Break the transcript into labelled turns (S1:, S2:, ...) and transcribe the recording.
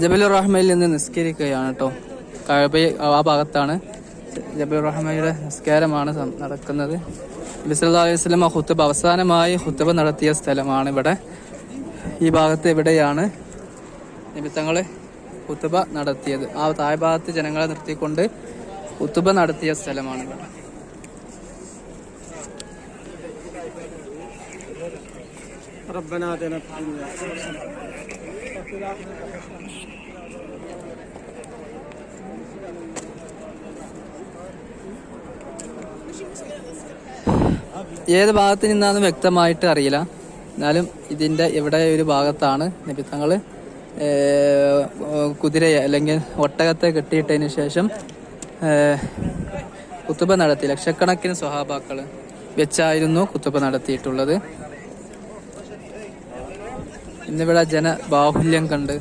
S1: ജബലുർ റഹ്മയിൽ നിന്ന് നിസ്കരിക്കുകയാണ് കേട്ടോ കഴബ ആ ഭാഗത്താണ് ജബലുർ റഹ്മയുടെ നിസ്കാരമാണ് സം- നടക്കുന്നത് നബി സല്ലല്ലാഹു അലൈഹി വസല്ലം ഹുത്തുബ അവസാനമായി ഹുത്തുബ നടത്തിയ സ്ഥലമാണ് ഇവിടെ ഈ ഭാഗത്ത് എവിടെയാണ് നിമിത്തങ്ങള് ഹുത്തുബ നടത്തിയത് ആ താഴ്ഭാഗത്ത് ജനങ്ങളെ നിർത്തിക്കൊണ്ട് ഹുത്തുബ നടത്തിയ സ്ഥലമാണ് ഇവിടെ
S2: ربنا آتنا في الدنيا حسنة
S1: ഏത് ഭാഗത്ത് നിന്നാന്ന് വ്യക്തമായിട്ട് അറിയില്ല. എന്നാലും ഇതിന്റെ ഇവിടെ ഒരു ഭാഗത്താണ് നിമിത്തങ്ങൾ കുതിരയെ അല്ലെങ്കിൽ ഒട്ടകത്തെ കെട്ടിയിട്ടതിന് ശേഷം കുത്തുബ നടത്തി. ലക്ഷക്കണക്കിന് സ്വഹാബാക്കൾ വെച്ചായിരുന്നു കുത്തുബ നടത്തിയിട്ടുള്ളത്. ഇന്നിവിടെ ജനബാഹുല്യം കണ്ട്